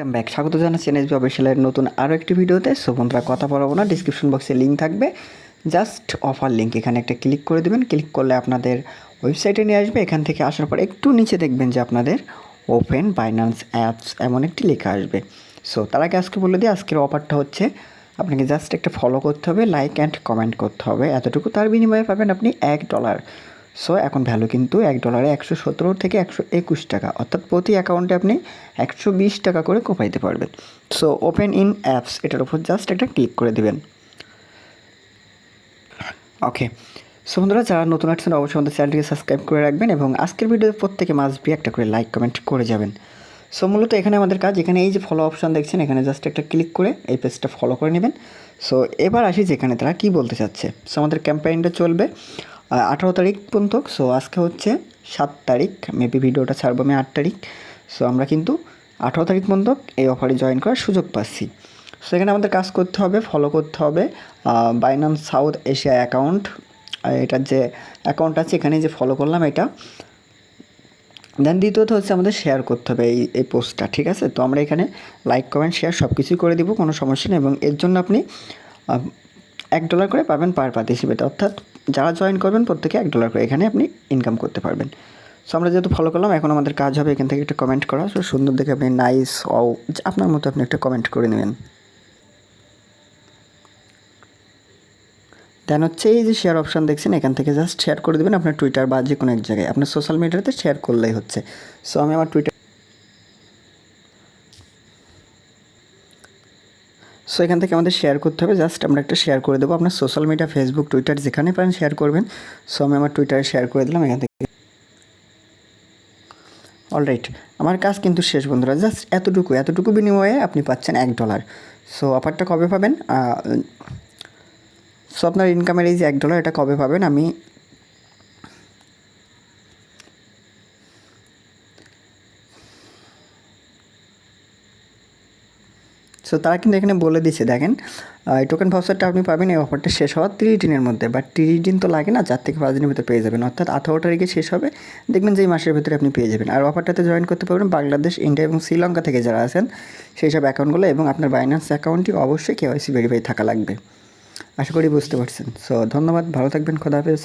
Welcome back স্বাগত জানাচ্ছি NSB অফিসিয়ালের নতুন আরও একটি ভিডিওতে। সো বন্ধুরা, কথা বলব না ডিসক্রিপশন বক্সে লিঙ্ক থাকবে। জাস্ট অফার লিঙ্ক এখানে একটা ক্লিক করে দেবেন। ক্লিক করলে আপনাদের ওয়েবসাইটে নিয়ে আসবে। এখান থেকে আসার পর একটু নিচে দেখবেন যে আপনাদের ওপেন বাইন্যান্স অ্যাপস এমন একটি লেখা আসবে। সো তার আগে আজকে বলে দিই, আজকের অফারটা হচ্ছে, আপনাকে জাস্ট একটা ফলো করতে হবে লাইক অ্যান্ড কমেন্ট করতে হবে। এতটুকু। তার বিনিময়ে পাবেন আপনি এক ডলার সো এখন ভ্যালু কিন্তু এক ডলারে একশো সতেরো থেকে একশো একুশ টাকা। অর্থাৎ প্রতি অ্যাকাউন্টে আপনি একশো বিশ টাকা করে কোপাইতে পারবেন। সো ওপেন ইন অ্যাপস এটার উপর জাস্ট একটা ক্লিক করে দেবেন। ওকে সো বন্ধুরা, যারা নতুন আসছেন অবশ্যই আমাদের চ্যানেলটিকে সাবস্ক্রাইব করে রাখবেন এবং আজকের ভিডিওতে প্রত্যেকে মাস্ট বি একটা করে লাইক কমেন্ট করে যাবেন। সো মূলত এখানে আমাদের কাজ, এখানে এই যে ফলো অপশান দেখছেন, এখানে জাস্ট একটা ক্লিক করে এই পেজটা ফলো করে নেবেন। সো এবার আসি যেখানে তারা কী বলতে চাচ্ছে। সো আমাদের ক্যাম্পেইনটা চলবে। আঠারো তারিখ পর্যন্ত সো আজকে হচ্ছে সাত তারিখ মেবি ভিডিওটা ছাড়বো আমি আট তারিখ সো আমরা কিন্তু আঠারো তারিখ পর্যন্ত এই অফারে জয়েন করার সুযোগ পাচ্ছি। সো এখানে আমাদের কাজ করতে হবে ফলো করতে হবে বাইনান্স সাউথ এশিয়া অ্যাকাউন্ট এটার যে অ্যাকাউন্ট আছে, এখানে যে ফলো করলাম এটা। দেন দ্বিতীয়ত হচ্ছে আমাদের শেয়ার করতে হবে এই এই পোস্টটা ঠিক আছে? তো আমরা এখানে লাইক কমেন্ট শেয়ার সব কিছুই করে দিব, কোনো সমস্যা নেই এবং এর জন্য আপনি এক ডলার করে পাবেন পার পার্টিসিপেট অর্থাৎ যারা জয়েন করবেন প্রত্যেকে এক ডলার করে এখানে আপনি ইনকাম করতে পারবেন। সো আমরা যেহেতু ফলো করলাম, এখন আমাদের কাজ হবে এখান থেকে একটা কমেন্ট করা। সো সুন্দর দেখে আপনি নাইস ও আপনার মতো আপনি একটা কমেন্ট করে নেবেন। দেন হচ্ছে এই যে শেয়ার অপশান দেখছেন, এখান থেকে জাস্ট শেয়ার করে দেবেন। আপনার টুইটার বা যে কোনো এক জায়গায়। আপনার সোশ্যাল মিডিয়াতে শেয়ার করলেই হচ্ছে। সো আমি আমার টুইটার সো এখান থেকে আমাদের শেয়ার করতে হবে। জাস্ট আমরা একটা শেয়ার করে দেবো। আপনার সোশ্যাল মিডিয়া ফেসবুক টুইটার যেখানে পারেন শেয়ার করবেন। সো আমি আমার টুইটারে শেয়ার করে দিলাম এখান থেকে। অলরাইট আমার কাজ কিন্তু শেষ বন্ধুরা। জাস্ট এতটুকু এতটুকু বিনিময়ে আপনি পাচ্ছেন এক ডলার সো অফারটা কবে পাবেন? সো আপনার ইনকামের এই যে এক ডলার এটা কবে পাবেন? আমি সো তারা কিন্তু এখানে বলে দিচ্ছে দেখেন এই টোকেন ভাউচারটা আপনি পাবেন, এই অফারটা শেষ হওয়ার তিরিশ দিনের মধ্যে বাট তিরিশ দিন তো লাগে না, চার থেকে পাঁচ দিনের ভিতরে পেয়ে যাবেন, অর্থাৎ আঠারো তারিখে শেষ হবে, দেখবেন যে এই মাসের ভিতরে আপনি পেয়ে যাবেন। আর অফারটাতে জয়েন করতে পারবেন বাংলাদেশ ইন্ডিয়া এবং শ্রীলঙ্কা থেকে যারা আছেন, সেই সব অ্যাকাউন্টগুলো এবং আপনার বাইন্যান্স অ্যাকাউন্টটি অবশ্যই কেওয়াইসি ভেরিফাই থাকা লাগবে। আশা করি বুঝতে পারছেন। সো ধন্যবাদ, ভালো থাকবেন খোদাহাফেজ